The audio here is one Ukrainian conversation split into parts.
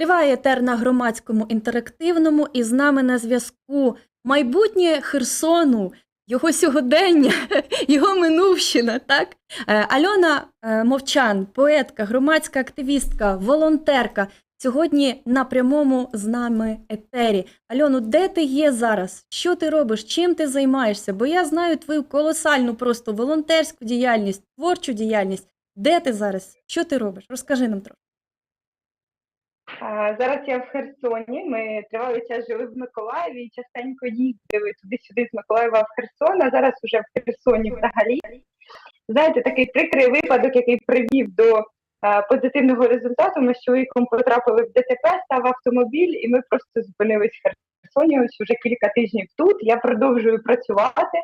Триває етер на громадському інтерактивному і з нами на зв'язку майбутнє Херсону, його сьогодення, його минувщина. Так? Е, Альона е, Мовчан, поетка, громадська активістка, волонтерка. Сьогодні на прямому з нами етері. Альону, де ти є зараз? Що ти робиш? Чим ти займаєшся? Бо я знаю твою колосальну просто волонтерську діяльність, творчу діяльність. Де ти зараз? Що ти робиш? Розкажи нам трохи. Зараз я в Херсоні. Ми тривалий час жили в Миколаєві і частенько їздили туди-сюди з Миколаєва в Херсон, а зараз уже в Херсоні взагалі. Знаєте, такий прикрий випадок, який привів до а, позитивного результату. Ми з чоловіком потрапили в ДТП, став автомобіль, і ми просто зупинились в Херсоні. Ось уже кілька тижнів тут. Я продовжую працювати.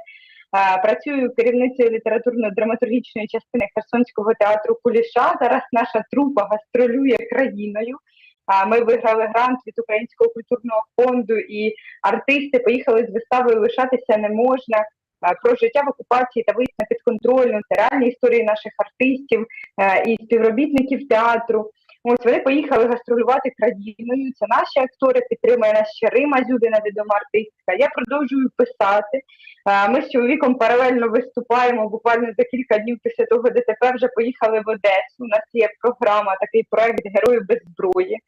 Працюю керівницею літературно-драматургічної частини Херсонського театру Куліша. Зараз наша трупа гастролює країною. Ми виграли грант від Українського культурного фонду, і артисти поїхали з виставою лишатися не можна. Про життя в окупації та виїзд на підконтрольну, це реальні історії наших артистів і співробітників театру. Ось вони поїхали гастролювати країною. Це наші актори, підтримує нас ще Рима Зюдина, відома артистка. Я продовжую писати. Ми з чоловіком паралельно виступаємо. Буквально за кілька днів після того ДТП вже поїхали в Одесу. У нас є програма, такий проект Герої без зброї.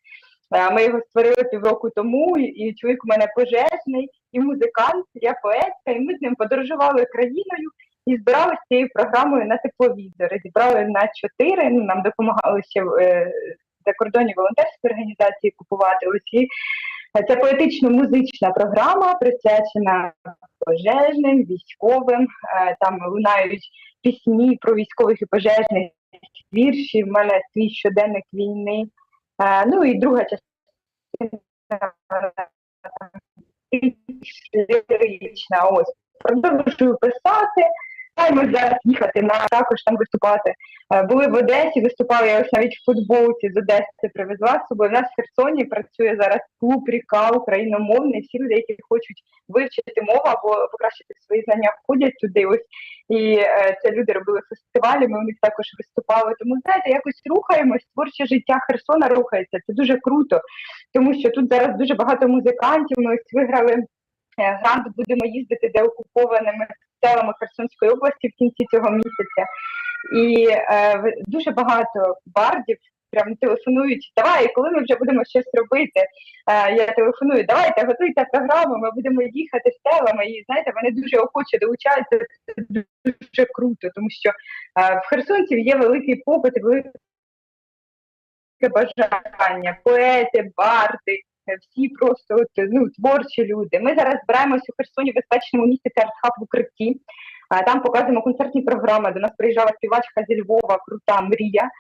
Е, Ми його створили півроку тому, і- чоловік у мене пожежний, і музикант, я поетка, і ми з ним подорожували країною і збирали з цією програмою на тепловізори. Зібрали на чотири. Ну нам допомагали ще е, закордонні волонтерські організації купувати усі. Це поетично-музична програма, присвячена пожежним, військовим. Е, Там лунають пісні про військових і пожежних вірші. В мене свій щоденник війни. Е, Ну і друга частина. Ось продовжую писати. Маємо зараз їхати на також там виступати. Е, Були в Одесі, виступали я ось навіть в футболці з Одеси привезла з собою. У нас в Херсоні працює зараз клуб ріка україномовний. Всі люди, які хочуть вивчити мову або покращити свої знання, ходять туди. Ось і е, це люди робили фестивалі. Ми у них також виступали. Тому знаєте, якось рухаємось. Творче життя Херсона рухається. Це дуже круто, тому що тут зараз дуже багато музикантів. Ми ось виграли е, грант. Будемо їздити деокупованими селами Херсонської області в кінці цього місяця. І е, дуже багато бардів прям телефонують. Давай, коли ми вже будемо щось робити. Е, я телефоную, давайте готуйте програму, ми будемо їхати селами. І знаєте, вони дуже охоче долучаються. Це дуже круто, тому що е, в херсонців є великий попит, велике бажання, поети, барди. Всі просто от, ну, творчі люди. Ми зараз збираємося у Херсоні в безпечному місці це артхаб в укритті. Там показуємо концертні програми. До нас приїжджала співачка зі Львова, крута Мрія,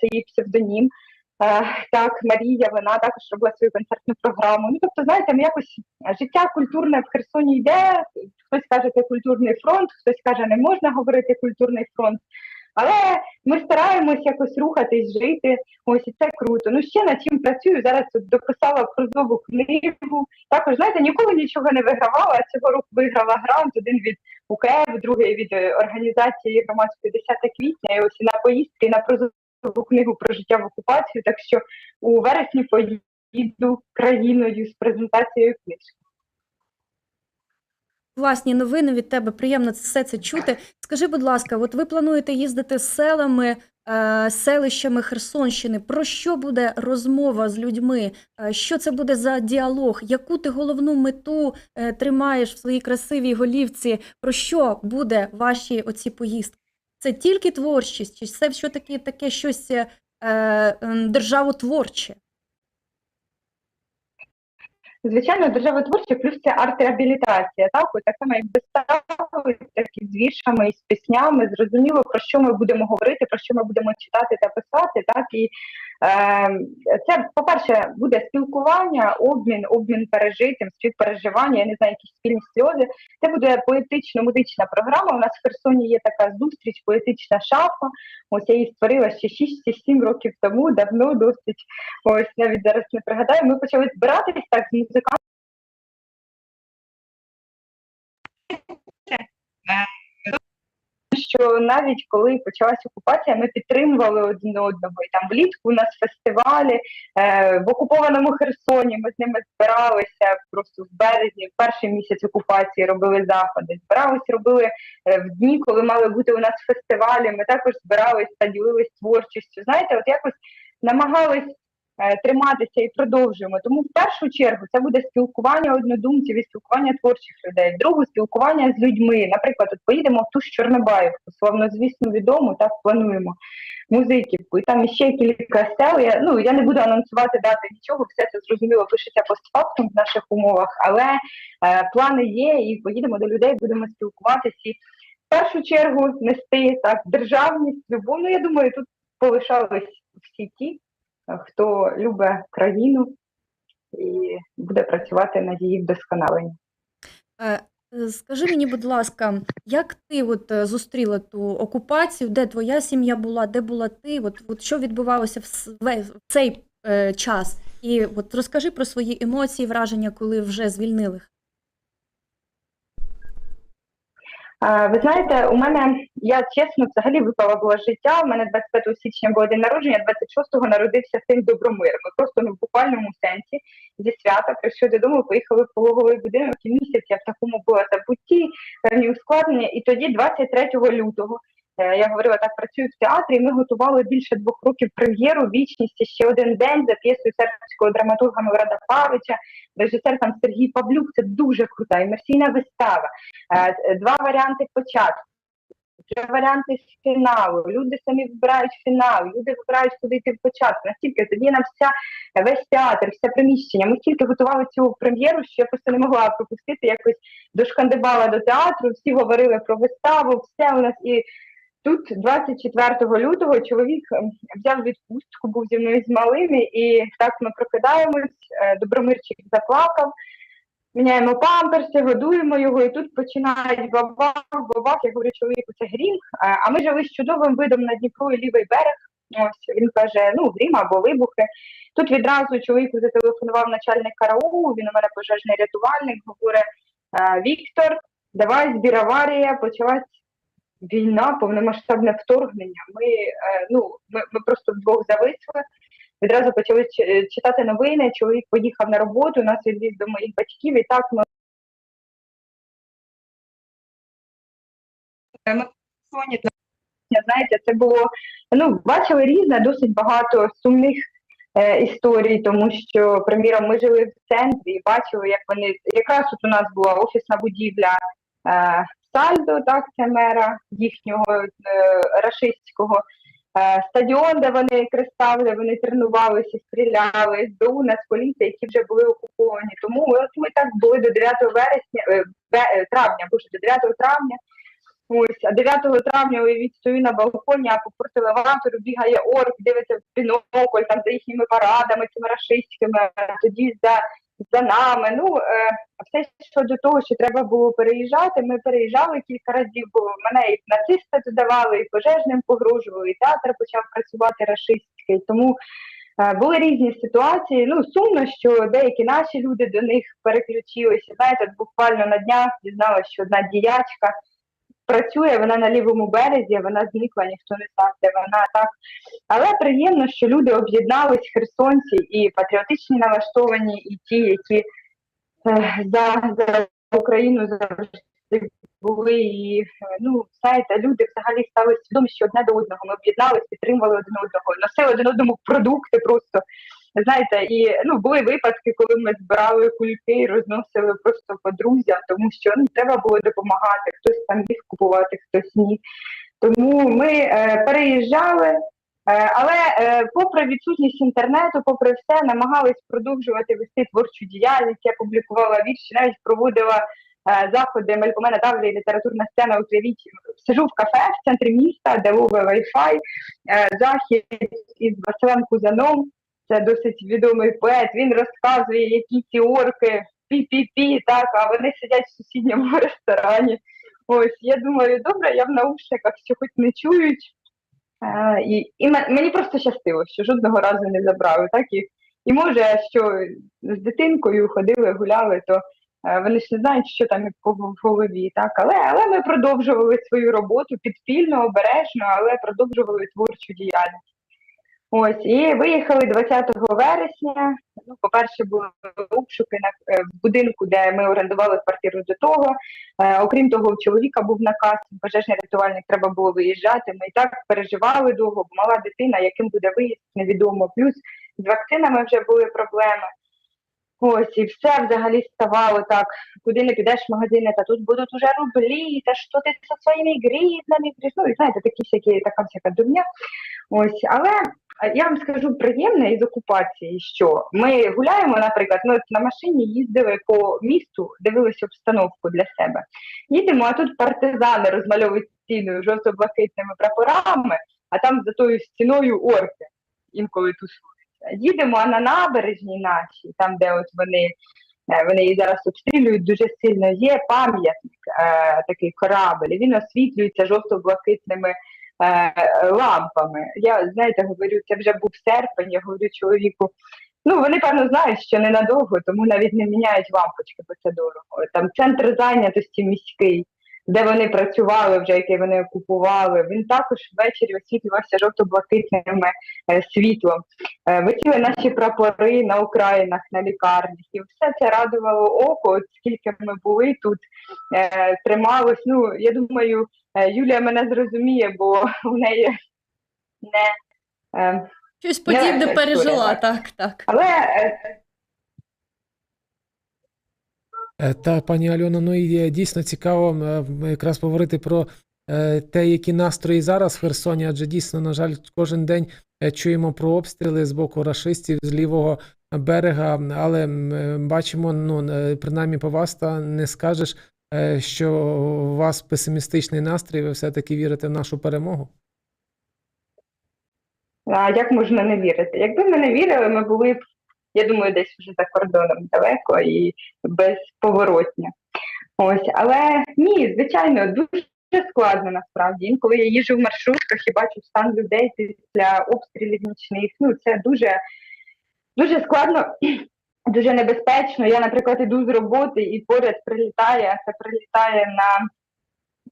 це її псевдонім. Так, Марія, вона також робила свою концертну програму. Ну, тобто, знаєте, ну, якось життя культурне в Херсоні йде. Хтось каже, це культурний фронт, хтось каже, не можна говорити культурний фронт. Але ми стараємось якось рухатись, жити. Ось і це круто. Ну ще над чим працюю. Зараз дописала прозову книгу. Також знаєте, ніколи нічого не вигравала. Цього року виграла грант. Один від УКФ, другий від е, організації громадської 10 квітня. І ось і на поїздки, і на прозову книгу про життя в окупації. Так що у вересні поїду країною з презентацією книжки. Власні новини від тебе приємно все це чути. Скажи, будь ласка, от ви плануєте їздити селами, е, селищами Херсонщини. Про що буде розмова з людьми? Е, Що це буде за діалог? Яку ти головну мету е, тримаєш в своїй красивій голівці? Про що буде ваші оці поїздки? Це тільки творчість, чи це що таке, таке щось державотворче? Звичайно, державотворче, плюс це арт-реабілітація. Так, Ось так само як вистави, так і з віршами, і з піснями. Зрозуміло, про що ми будемо говорити, про що ми будемо читати та писати. Так і це, по-перше, буде спілкування, обмін, обмін пережитим, співпереживання, я не знаю, якісь спільні сльози. Це буде поетично-музична програма. У нас в Херсоні є така зустріч, поетична шафа. Ось я її створила ще 6 чи 7 років тому, давно досить. Ось навіть зараз не пригадаю. Ми почали збиратись так з музикантами. Що навіть коли почалася окупація, ми підтримували один одного. І там влітку у нас фестивалі е, в окупованому Херсоні. Ми з ними збиралися просто в березні, в перший місяць окупації робили заходи. Збиралися, робили е, в дні, коли мали бути у нас фестивалі. Ми також збиралися та ділились творчістю. Знаєте, от якось намагались триматися і продовжуємо. Тому в першу чергу це буде спілкування однодумців і спілкування творчих людей. Другу спілкування з людьми. Наприклад, от поїдемо в ту ж Чорнобаївку, словно звісно відому, так плануємо музиківку. І там іще кілька сел. Я, ну, я не буду анонсувати дати нічого, все це зрозуміло пишеться постфактум в наших умовах, але е, плани є, і поїдемо до людей, будемо спілкуватися. І в першу чергу нести так державність, любов. Ну я думаю, тут полишались всі ті, е, хто любить країну і буде працювати над її вдосконаленням. Е, е, Скажи мені, будь ласка, як ти от е, зустріла ту окупацію, де твоя сім'я була, де була ти? От, от що відбувалося в, цей е, час? І от розкажи про свої емоції, враження, коли вже звільнили. А, Ви знаєте, у мене я чесно взагалі випала була життя. У мене 25 січня був день народження, 26-го народився син Добромир. Ми просто ну, в буквальному сенсі зі свята прийшли додому, поїхали в пологовий будинок і місяць я в такому була забутті, певні ускладнення. І тоді, 23 лютого, я говорила, так працюю в театрі. Ми готували більше двох років прем'єру вічність і ще один день за п'єсою сербського драматурга Мирада Павича, режисер там Сергій Павлюк. Це дуже крута імерсійна вистава. Е, е, Два варіанти початку. Три варіанти фіналу. Люди самі вибирають фінал, люди вибирають, куди йти в початку. Настільки задіяна вся весь театр, все приміщення. Ми стільки готували цю прем'єру, що я просто не могла пропустити. Якось дошкандибала до театру, всі говорили про виставу, все у нас і. Тут 24 лютого чоловік ем, взяв відпустку, був зі мною з малими, і так ми прокидаємось. е, Добромирчик заплакав, міняємо памперси, годуємо його, і тут починають бабах, бабах. Я говорю, чоловіку, це грім. Е, А ми жили з чудовим видом на Дніпро і лівий берег. Ось він каже: ну, грім або вибухи. Тут відразу чоловіку зателефонував начальник караулу. Він у мене пожежний рятувальник. Говорить: «Е, Віктор, давай збір аварія, почалась війна, повномасштабне вторгнення. Ми, е, ну, ми, ми просто вдвох зависли. Відразу почали читати новини. Чоловік поїхав на роботу, нас відвіз до моїх батьків, і так ми. Е, Ми знаєте, це було ну, бачили різне, досить багато сумних е, історій, тому що, приміром, ми жили в центрі і бачили, як вони якраз от у нас була офісна будівля е, Сальдо, так, це мера їхнього е, рашистського. Е, Стадіон, де вони креставли, вони тренувалися, стріляли, СБУ, Нацполіція, які вже були окуповані. Тому от ми так були до 9 вересня, е, е, травня, боже, до 9 травня. Ось, а 9 травня уявіть, стою на балконі, а по портелеватору бігає орк, дивиться в бінокль, там за їхніми парадами, цими рашистськими, тоді за, за нами. Ну, е, все, що до того, що треба було переїжджати, ми переїжджали кілька разів, бо мене і нацисти додавали, і пожежним погрожували, і театр почав працювати рашистський. Тому е, були різні ситуації. Ну, сумно, що деякі наші люди до них переключилися. Знаєте, буквально на днях дізналася, що одна діячка працює, вона на лівому березі, вона зникла, ніхто не знав, де вона так. Але приємно, що люди об'єднались, херсонці і патріотичні налаштовані, і ті, які е, за, за Україну завжди були. І е, ну, знаєте, люди взагалі стали свідомі, що одне до одного. Ми об'єднались, підтримували один одного, носили один одному продукти просто. Знаєте, і ну були випадки, коли ми збирали кульки і розносили просто по друзям, тому що ну треба було допомагати. Хтось там міг купувати, хтось ні. Тому ми е, переїжджали, е, але е, попри відсутність інтернету, попри все, намагались продовжувати вести творчу діяльність. Я публікувала вірші, навіть проводила е, заходи Мелькомена Таврі, літературна сцена. Уявіть, сижу в кафе в центрі міста, де ловить Wi-Fi, е, захід із Василем Кузаном. Це досить відомий поет. Він розказує, які ці орки пі-пі-пі, так, а вони сидять в сусідньому ресторані. Ось я думаю, добре, я в наушниках, що хоч не чують. Е, і і мені просто щастило, що жодного разу не забрали. Так і, і може, що з дитинкою ходили, гуляли, то Е, Вони ж не знають, що там в голові, так але, але ми продовжували свою роботу підпільно, обережно, але продовжували творчу діяльність. Ось і виїхали 20 вересня. Ну, по-перше, були обшуки на е, в будинку, де ми орендували квартиру до того. Е, окрім того, у чоловіка був наказ, пожежний рятувальник треба було виїжджати. Ми і так переживали довго, бо мала дитина, яким буде виїзд, невідомо. Плюс з вакцинами вже були проблеми. Ось і все взагалі ставало так. Куди не підеш в магазини, та тут будуть уже рублі, та що ти зі своїми прийш? Ну, і знаєте, такі всякі, така всяка дурня. Ось, але я вам скажу приємне із окупації, що ми гуляємо, наприклад, ми на машині їздили по місту, дивилися обстановку для себе. Їдемо, а тут партизани розмальовують стіну жовто-блакитними прапорами, а там за тою стіною орки інколи тусуються. Їдемо а на набережній нашій, там, де от вони, е, вони її зараз обстрілюють дуже сильно, є пам'ятник, е, такий корабель, він освітлюється жовто-блакитними лампами. Я, знаєте, говорю, це вже був серпень, я говорю чоловіку. Ну, вони, певно, знають, що ненадовго, тому навіть не міняють лампочки, бо це дорого. Там центр зайнятості міський, де вони працювали вже, який вони окупували. Він також ввечері освітлювався жовто-блакитними е, світлом. Е, висіли наші прапори на окраїнах, на лікарнях, і все це радувало око, от скільки ми були тут, е, трималось. Ну, я думаю, Юлія мене зрозуміє, бо у неї не. Щось подібне пережила, так. так, але Та пані Альона, ну і е, дійсно цікаво е, якраз поговорити про е, те, які настрої зараз в Херсоні, адже дійсно, на жаль, кожен день е, чуємо про обстріли з боку рашистів з лівого берега, але е, бачимо, ну е, принаймні по вас та не скажеш, е, що у вас песимістичний настрій, ви все-таки вірите в нашу перемогу. А як можна не вірити? Якби ми не вірили, ми були б, я думаю, десь вже за кордоном далеко і безповоротня. Ось, але ні, звичайно, дуже складно насправді. Інколи я їжджу в маршрутках і бачу стан людей після обстрілів нічних. Ну це дуже, дуже складно, дуже небезпечно. Я, наприклад, іду з роботи і поряд прилітає, це прилітає на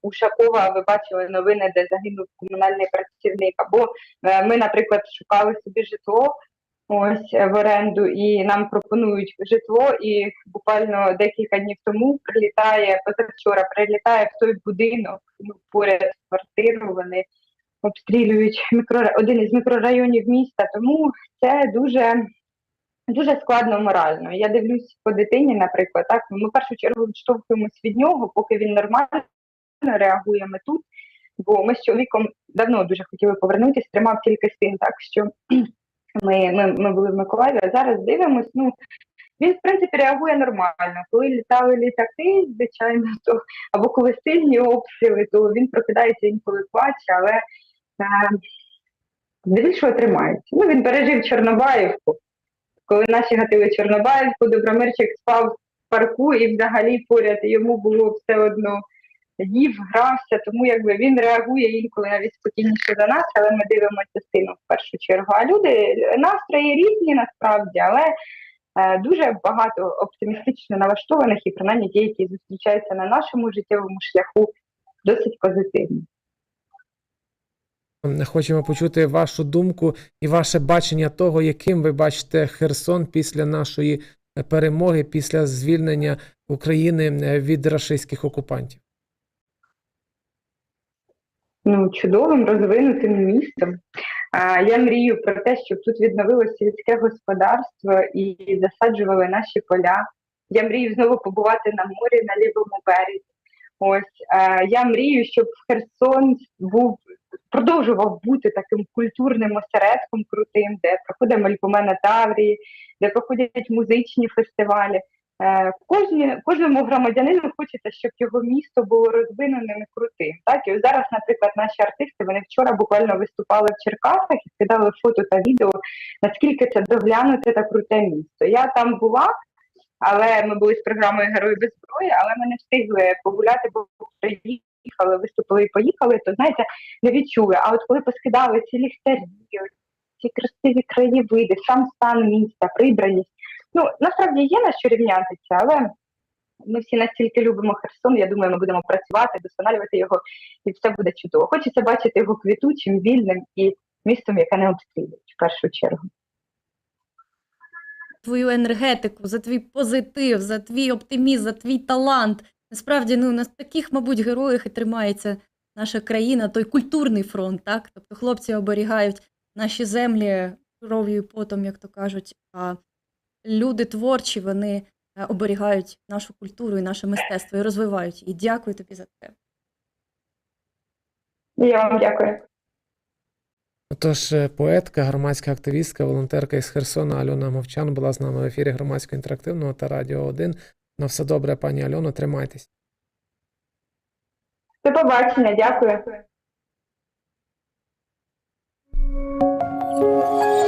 Ушакова, ви бачили новини, де загинув комунальний працівник. Або е, ми, наприклад, шукали собі житло ось е, в оренду, і нам пропонують житло. І буквально декілька днів тому прилітає позавчора, прилітає в той будинок, ну, поряд з квартиру. Вони обстрілюють мікро... один із мікрорайонів міста. Тому це дуже. Дуже складно морально. Я дивлюсь по дитині, наприклад, так ми в першу чергу відштовхуємось від нього, поки він нормально реагуємо тут. Бо ми з чоловіком давно дуже хотіли повернутися, тримав тільки син, так що ми, ми, ми були в Миколаєві, а зараз дивимось. Ну він в принципі реагує нормально. Коли літали літаки, звичайно, то або коли сильні обстріли, то він прокидається інколи плаче, але е, здебільшого тримається. Ну він пережив Чорнобаївку. Коли наші гатили Чорнобаївку, Добромирчик спав в парку і взагалі поряд йому було все одно їв, грався, тому якби він реагує інколи навіть спокійніше за нас, але ми дивимося сину в першу чергу. А люди настрої різні насправді, але е, дуже багато оптимістично налаштованих і принаймні ті, які зустрічаються на нашому життєвому шляху, досить позитивні. Хочемо почути вашу думку і ваше бачення того, яким ви бачите Херсон після нашої е, перемоги, після звільнення України е, від рашистських окупантів. Ну, чудовим розвинутим містом. Я мрію про те, щоб тут відновилося сільське господарство і засаджували наші поля. Я мрію знову побувати на морі на лівому березі. Ось я мрію, щоб Херсон був продовжував бути таким культурним осередком крутим, де проходить Мальпомена Таврії, де проходять музичні фестивалі. Е, Кожні, кожному громадянину хочеться, щоб його місто було розвиненим і крутим. Так, і зараз, наприклад, наші артисти вони вчора буквально виступали в Черкасах і скидали фото та відео, наскільки це доглянуте та круте місто. Я там була, але ми були з програмою Герої без зброї, але ми не встигли погуляти, бо приїхали, виступили і поїхали. То знаєте, не відчули. А от коли поскидали ці ліхтарі, ці красиві краєвиди, сам стан міста, прибраність. Ну насправді є на що рівнятися, але Ми всі настільки любимо Херсон. Я думаю, ми будемо працювати, досконалювати його, і все буде чудово. Хочеться бачити його квітучим, вільним і містом, яке не обстрілюють в першу чергу. твою енергетику, за твій позитив, за твій оптимізм, за твій талант. Насправді, ну на таких, мабуть, героях і тримається наша країна, той культурний фронт, так? Тобто хлопці оберігають наші землі кров'ю і потом, як то кажуть. А люди творчі, вони е, оберігають нашу культуру і наше мистецтво і розвивають її. Дякую тобі за це. Я вам дякую. Отож, е, поетка, громадська активістка, волонтерка із Херсона Альона Мовчан була з нами в ефірі громадського інтерактивного та Радіо 1. На все добре, пані Альоно, тримайтесь. До побачення, дякую.